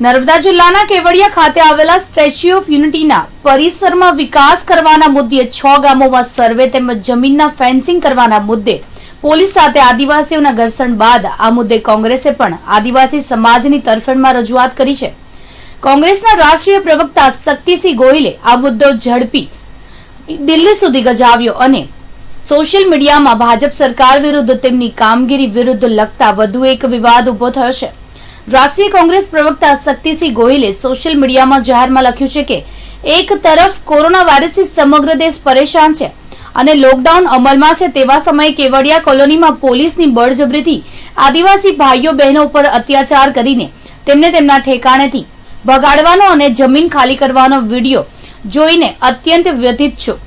નર્મદા જિલ્લાના કેવડિયા ખાતે આવેલા સ્ટેચ્યુ ઓફ યુનિટીના પરિસરમાં વિકાસ કરવાના મુદ્દે છ ગામોમાં સર્વે તેમજ જમીનના ફેન્સિંગ કરવાના મુદ્દે પોલીસ સાથે આદિવાસીઓના ઘર્ષણ બાદ આ મુદ્દે કોંગ્રેસે પણ આદિવાસી સમાજની તરફેણમાં રજૂઆત કરી છે. કોંગ્રેસના રાષ્ટ્રીય પ્રવક્તા શક્તિસિંહ ગોહિલે આ મુદ્દો ઝડપી દિલ્હી સુધી ગજાવ્યો અને સોશિયલ મીડિયામાં ભાજપ સરકાર વિરુદ્ધ તેમની કામગીરી વિરુદ્ધ લગતા વધુ એક વિવાદ ઊભો થયો છે. રાષ્ટ્રીય કોંગ્રેસ પ્રવક્તા શક્તિસિંહ ગોહિલે સોશિયલ મીડિયામાં જાહેરમાં લખ્યું છે કે એક તરફ કોરોના વાયરસથી સમગ્ર દેશ પરેશાન છે અને લોકડાઉન અમલમાં છે તેવા સમયે કેવડિયા કોલોનીમાં પોલીસની બળજબરીથી આદિવાસી ભાઈઓ બહેનો ઉપર અત્યાચાર કરીને તેમને તેમના ઠેકાણેથી ભગાડવાનો અને જમીન ખાલી કરવાનો વીડિયો જોઈને અત્યંત વ્યથિત છું.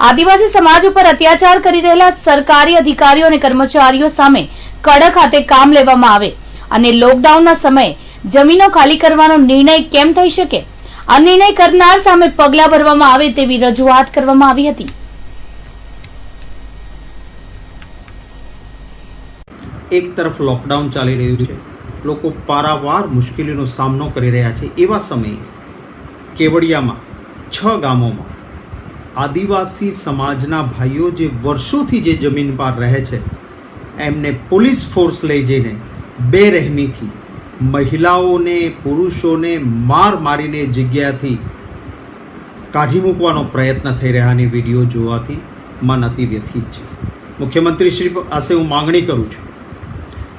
આદિવાસી સમાજ ઉપર અત્યાચાર કરી રહેલા સરકારી અધિકારીઓ અને કર્મચારીઓ સામે કડક હાથે કામ લેવામાં આવે અને લોકડાઉનના સમયે જમીનો ખાલી કરવાનો નિર્ણય કેમ થઈ શકે? આ નિર્ણય કરનાર સામે પગલાં ભરવામાં આવે તેવી રજૂઆત કરવામાં આવી હતી. એક તરફ લોકડાઉન ચાલી રહ્યું છે. લોકો પારાવાર મુશ્કેલીનો સામનો કરી રહ્યા છે એવા સમયે કેવડિયામાં, છ ગામોમાં આદિવાસી સમાજના ભાઈઓ જે વર્ષોથી જે જમીન પર રહે છે, એમને પોલીસ ફોર્સ લઈ જઈને બેરહેમીથી, મહિલાઓને, પુરુષોને માર મારીને જગ્યાથી કાઢી મૂકવાનો પ્રયત્ન થઈ રહ્યાની વીડિયો જોવાથી મન અતિ વ્યથિત છે. મુખ્યમંત્રી શ્રી પાસે હું માંગણી કરું છું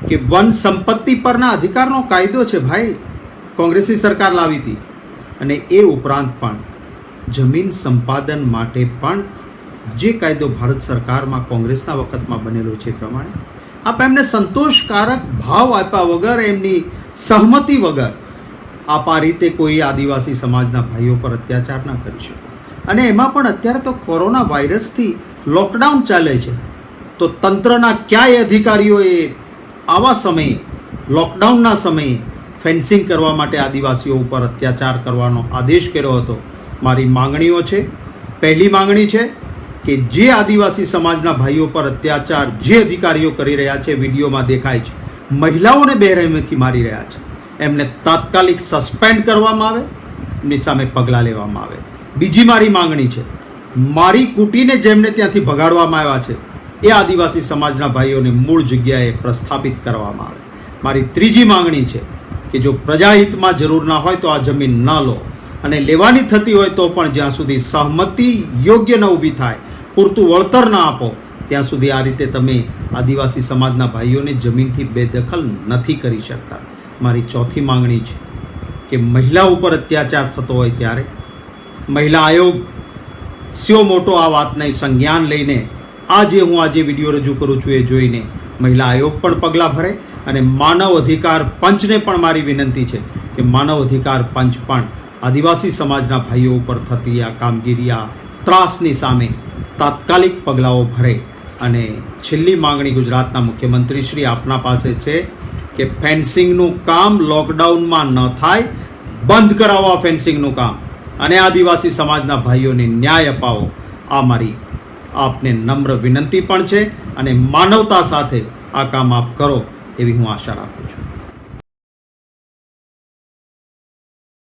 કે વન સંપત્તિ પરના અધિકારનો કાયદો છે ભાઈ, કોંગ્રેસની સરકાર લાવી હતી અને એ ઉપરાંત પણ જમીન સંપાદન માટે પણ જે કાયદો ભારત સરકારમાં કોંગ્રેસના વખતમાં બનેલો છે પ્રમાણે આપ એમને સંતોષકારક ભાવ આપ્યા વગર, એમની સહમતિ વગર આપ આ રીતે કોઈ આદિવાસી સમાજના ભાઈઓ પર અત્યાચાર ના કરી શકો. અને એમાં પણ અત્યારે તો કોરોના વાયરસથી લોકડાઉન ચાલે છે. તો તંત્રના ક્યાંય અધિકારીઓએ આવા સમયે, લોકડાઉનના સમયે ફેન્સિંગ કરવા માટે આદિવાસીઓ ઉપર અત્યાચાર કરવાનો આદેશ કર્યો હતો? મારી માંગણીઓ છે. પહેલી માંગણી છે કે જે આદિવાસી સમાજના ભાઈઓ પર અત્યાચાર જે અધિકારીઓ કરી રહ્યા છે, વિડીયોમાં દેખાય છે. મહિલાઓને બેરહેમથી મારી રહ્યા છે. એમને તાત્કાલિક સસ્પેન્ડ કરવામાં આવે એમની સામે પગલાં લેવામાં આવે. બીજી મારી માંગણી છે, મારી કુટીને જેમને ત્યાંથી ભગાડવામાં આવ્યા છે, એ આદિવાસી સમાજના ભાઈઓને મૂળ જગ્યાએ પ્રસ્થાપિત કરવામાં આવે. મારી ત્રીજી માંગણી છે કે જો પ્રજાહિતમાં જરૂર ના હોય તો આ જમીન ન લો અને લેવાની થતી હોય તો પણ જ્યાં સુધી સહમતિ યોગ્ય ન ઊભી થાય પૂરતું વળતર ના આપો. ત્યાં સુધી આ રીતે તમે આદિવાસી સમાજના ભાઈઓને જમીનથી બેદખલ નથી કરી શકતા. મારી ચોથી માંગણી છે કે મહિલા ઉપર અત્યાચાર થતો હોય ત્યારે મહિલા આયોગ સ્યો મોટો આ વાતને સંજ્ઞાન લઈને આ જે હું આજે વીડિયો રજૂ કરું છું એ જોઈને મહિલા આયોગ પણ પગલાં ભરે અને માનવ અધિકાર પંચને પણ મારી વિનંતી છે કે માનવ અધિકાર પંચ પણ આદિવાસી સમાજના ભાઈઓ ઉપર થતી આ કામગીરી, આ ત્રાસની સામે તાત્કાલિક પગલાઓ ભરે અને છેલ્લી માંગણી ગુજરાતના મુખ્યમંત્રી શ્રી આપના પાસે છે કે ફેન્સિંગનું કામ લોકડાઉનમાં ન થાય, બંધ કરાવો આ ફેન્સિંગનું કામ. અને આદિવાસી સમાજના ભાઈઓને ન્યાય અપાવો. આ મારી આપને નમ્ર વિનંતી પણ છે અને માનવતા સાથે આ કામ આપ કરો એવી હું આશા રાખું છું.